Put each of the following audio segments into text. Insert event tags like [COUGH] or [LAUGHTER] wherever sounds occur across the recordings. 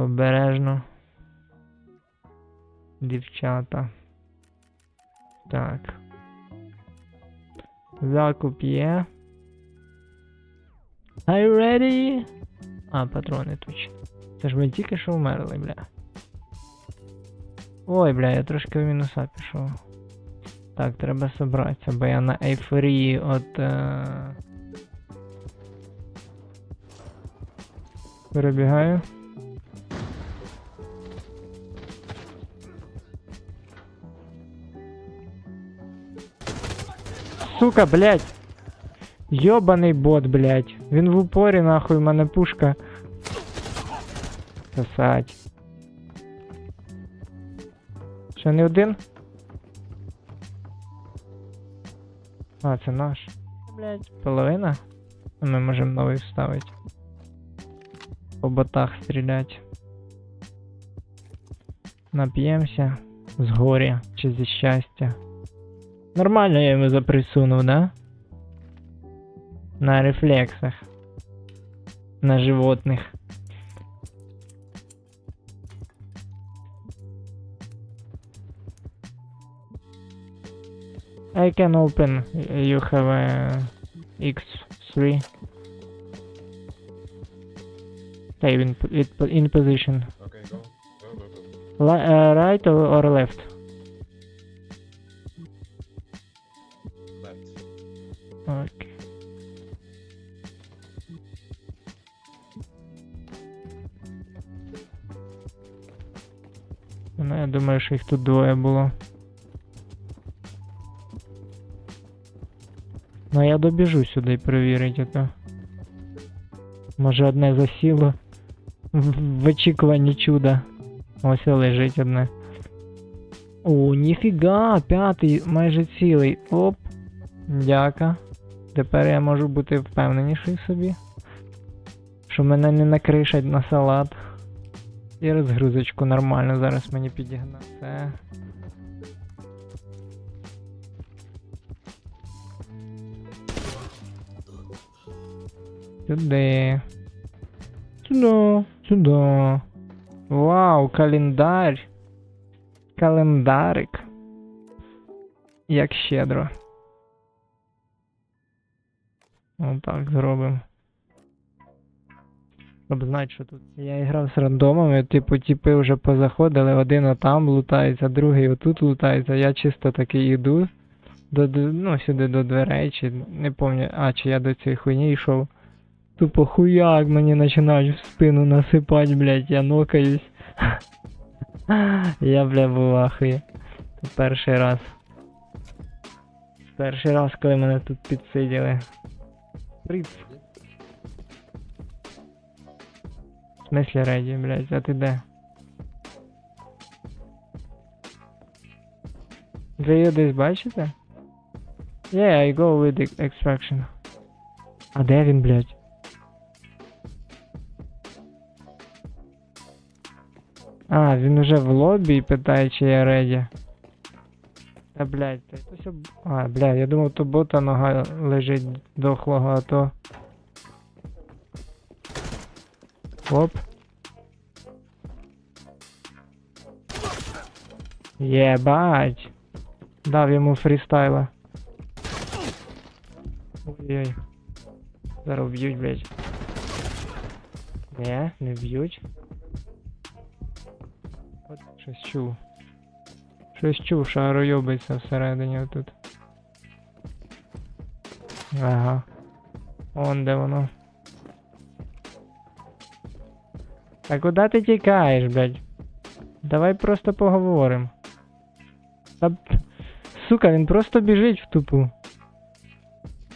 Обережно. Дівчата. Так. Закуп є. Are you ready? А, патрони точно. Це ж ми тільки що вмерли, бля. Ой, бля, я трошки в мінуса пішов. Так, треба собратися, бо я на ейфорії от. Е... Перебігаю. Сука, блядь! Йобаний бот, блядь. Він в упорі, нахуй, в мене пушка. Сосать. Ще не один? А, це наш. Блядь, половина? Ми можемо новий вставити. По ботах стрілять. Нап'ємося з горя чи зі щастя. Нормально я йому заприсунув, да? На рефлексах. На животних. I can open. You have a X3. Stay in, it, in position. Okay, go. Go, go, go. Li- uh, right or, or? Left. Okay. Ну, я думаю, що їх тут двоє було. Ну, я добіжу сюди перевірити то. Може одне засіло в, очікуванні чуда. Ось лежить одне. О, ніфіга, п'ятий, майже цілий. Оп. Дяка. Тепер я можу бути впевненіший собі. Що мене не накришать на салат. І розгрузочку нормально зараз мені підігнав. Все. Сюди. Сюди. Сюди. Вау, календар. Календарик. Як щедро. Отак зробимо. Щоб знати, що тут. Я грав з рандомами, типу, типи вже позаходили, один отам лутається, другий отут лутається. Я чисто таки йду до, ну, сюди до дверей, чи не пам'ятаю, а, чи я до цієї хуйні йшов. Тупо хуяк мені починають в спину насипати, блядь, я нокаюсь. [LAUGHS] я, бля, був ахує. Перший раз. Перший раз, коли мене тут підсиділи. Приц. В смысле реді, блядь, а ти де? Ви її десь бачите? Yeah, I go with the extraction. А де він, блядь? А, він уже в лобі і питає, чи я реді. Та блядь, та хтось об... А, бля, я думав, то бота нога лежить дохлого, а то. Оп. Єбать. Дав йому фрістайла. Ой-ой. Зараз вб'ють, блядь. Не, не вб'ють. От щось чув. Щось чув, що аеройобиться всередині отут. Ага. Он де воно. Та куди ти тікаєш, блядь? Давай просто поговоримо. Та... Сука, він просто біжить в тупу.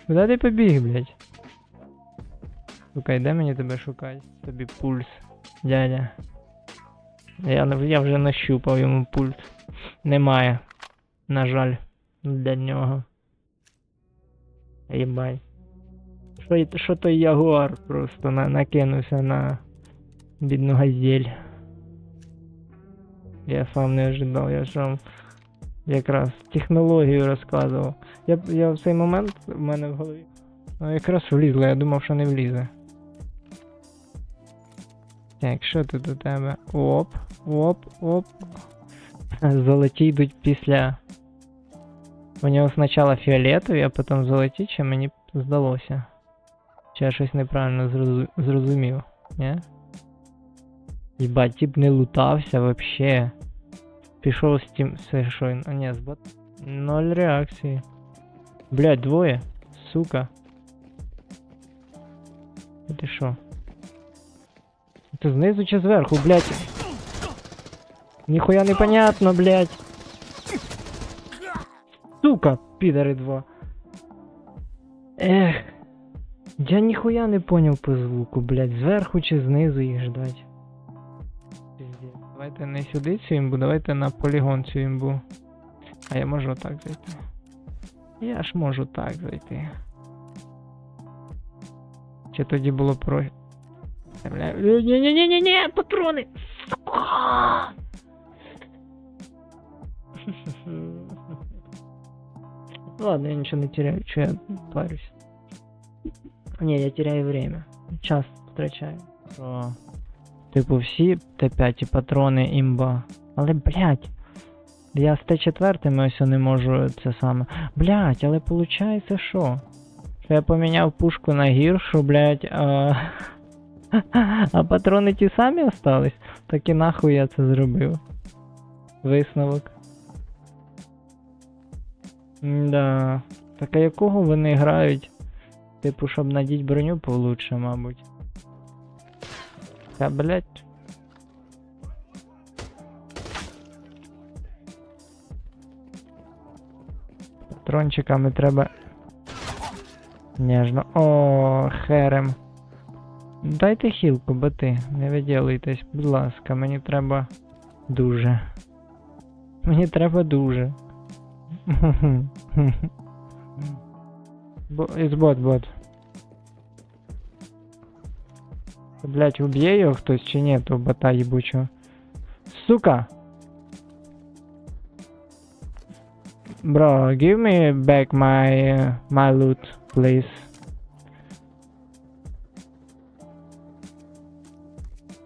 Куди ти побіг, блядь? Сука, йде мені тебе шукати? Тобі пульс, дядя. Я, я вже нащупав йому пульс. Немає. На жаль, для нього. Єбай. Що, що той ягуар просто на, накинувся на бідну газель. Я сам не ожидав, я ж вам якраз технологію розказував. Я, я в цей момент в мене в голові. Ну якраз влізло, я думав, що не влізе. Так, що тут у тебе? Оп, оп, оп. Золоті йдуть після. У нього спочатку фіолетові, а потім золоті, чи мені здалося. Чи я щось неправильно зрозу- зрозумів, ні? Єбать, тип не лутався вообще. Пішов з тим. Все, що він. А ні, з бот. Ноль реакції. Блять, двоє. Сука. А Ти що? Ти знизу чи зверху, блять? Ніхуя непонятно, блять. Сука, підари два. Ех. Я ніхуя не поняв по звуку, блять. Зверху чи знизу їх ждать. Пиздец. Давайте не сюди цю імбу, давайте на полігон цю імбу. А я можу так зайти. Я ж можу так зайти. Чи тоді було про. Ні-ні-ні-ні-ні, патрони! Сука! [LAUGHS] Ладно, я ничего не теряю, что я парюсь. Не, я теряю время. Час втрачаю. О. Типу всі Т5 патрони імба. Але, блядь, я з Т4 ось не можу це саме. Блядь, але получається що? Що я поміняв пушку на гіршу, блядь, а... [LAUGHS] а патрони ті самі остались? Так і нахуй я це зробив. Висновок. Да. Так а якого вони грають? Типу, щоб надіть броню получше, мабуть. Та, блядь. Патрончиками треба. Ніжно. О, херем. Дайте хілку, боти. Не виділуйтесь, будь ласка, мені треба дуже. Мені треба дуже. Бо, it's бот, бот. Блять, уб'є його хтось чи ні, то бота їбучого. Сука! Bro, give me back my uh, my loot, please.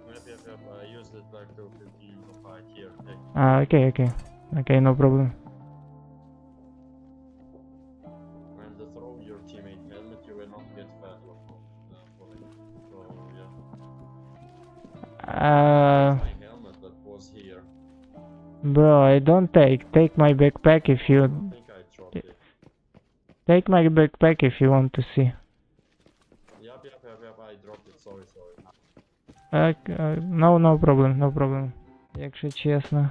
Yep, yep, yep. I used it back to 15 fight here. Take. Ah, okay, okay. Okay, no problem. Uh, bro, I don't take. Take my backpack if you I I take my backpack if you want to see. Yep, yep, yep, yep. I dropped it. Sorry, sorry. Uh, uh, no, no problem, no problem. Якщо чесно.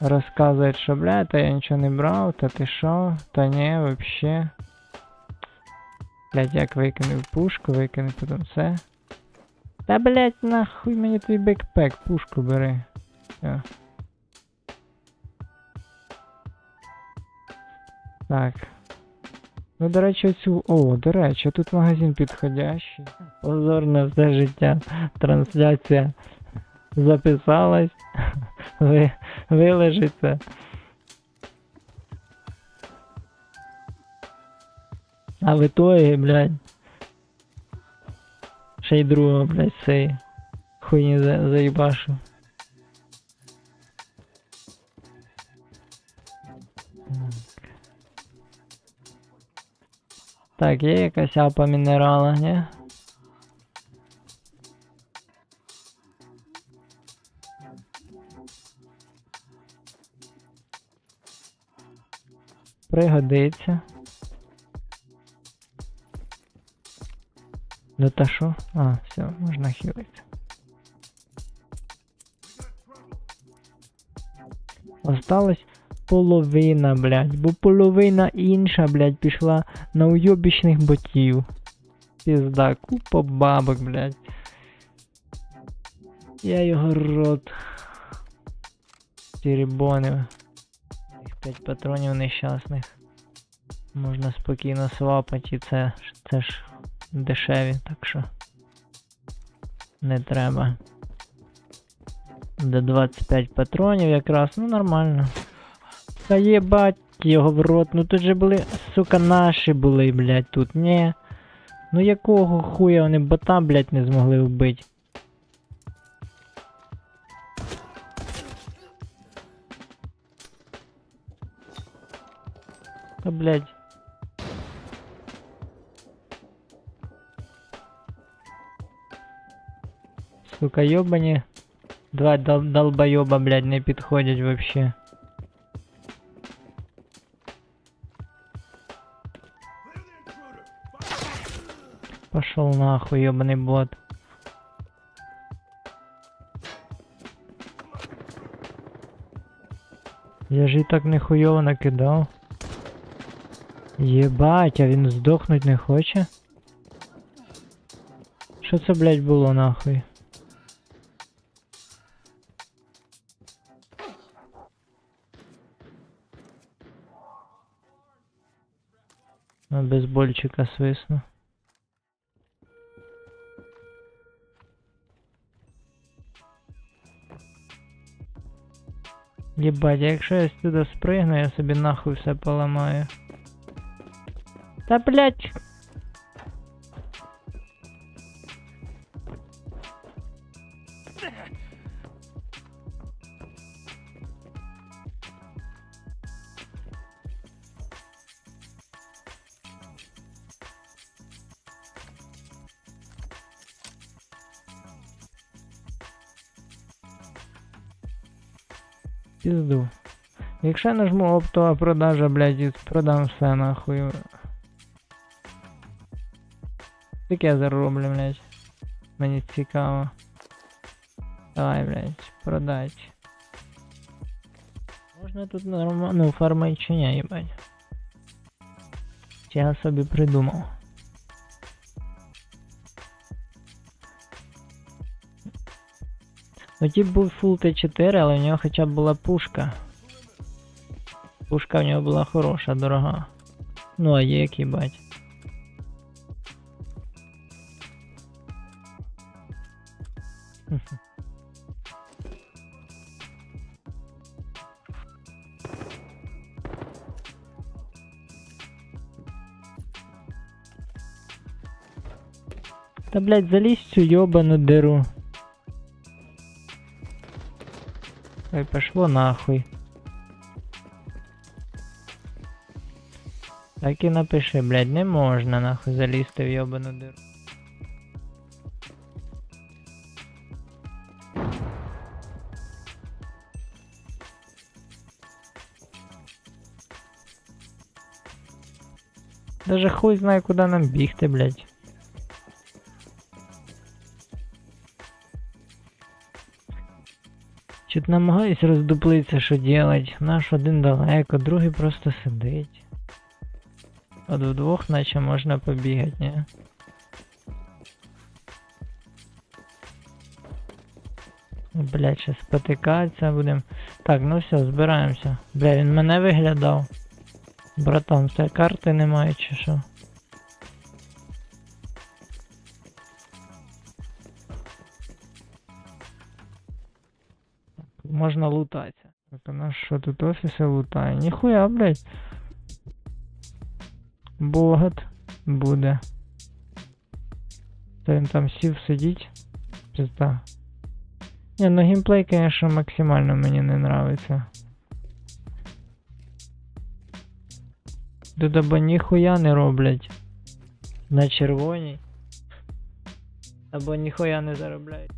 Розказують, що бля, та я нічого не брав, та ти що? Та ні, вообще. Блять, як викинув пушку, викинув потім все. Та блять, нахуй мені твій бекпек, пушку бери. Все. Так. Ну, до речі, цю. О, до речі, тут магазин підходящий. Позор на все життя. Трансляція записалась. Ви, вилежиться. А в итоге, блядь. Ще й другого, блядь, цей хуйні за, заїбашу. Так, є якась апа мінерала, ні? Пригодиться. Ну та? А, все, можна хілитися. Осталось половина, блядь, бо половина інша, блядь, пішла на уйобічних ботів. Пізда, купа бабок, блядь. Я його рот. Тірібонив. Їх 5 патронів нещасних. Можна спокійно свапати, і це, це ж дешеві, так що не треба. Де 25 патронів якраз, ну нормально. Та єбать його в рот, ну тут же були, сука, наші були, блядь, тут, ні. Ну якого хуя вони бота, блядь, не змогли вбити. Та, блядь. Сука, ёбані. Два дол долбоёба, блядь, не підходять вообще. Пошел нахуй, ёбаный бот. Я ж і так нехуйово накидав. Єбать, а він здохнуть не хоче? Що це, блядь, було нахуй? На безбольчика свисну. Єбать, а якщо я сюди спригну, я собі нахуй все поламаю. Та блять. Пізду. Якщо я нажму оптова продажа, блядь, і продам все нахуй. Скільки я зароблю, блядь? Мені цікаво. Давай, блядь, продать. Можна тут нормально ну, фармить чи ні, їбать. Чи я собі придумав. Ну тип був фул Т4, але в нього хоча б була пушка. Пушка в нього була хороша, дорога. Ну а є як їбать. Та блять, залізь в цю йобану диру. Ой, пошло нахуй. Так і напиши, блядь, не можна нахуй залізти в йобану диру. Даже хуй знає, куди нам бігти, блядь. Чуть намагаюсь роздуплитися, що делать. Наш один далеко, другий просто сидить. От вдвох наче можна побігати, ні? Блять, ще спотикатися будем. Так, ну все, збираємося. Бля, він мене виглядав. Братан, це карти немає чи що? Можна лутатися. Так, у нас що тут офіси лутає? Ніхуя, блядь. Богат буде. Це він там сів сидіть. Пизда. Не, ну геймплей, конечно, максимально мені не нравиться. Тут або ніхуя не роблять. На червоній. Або ніхуя не заробляють.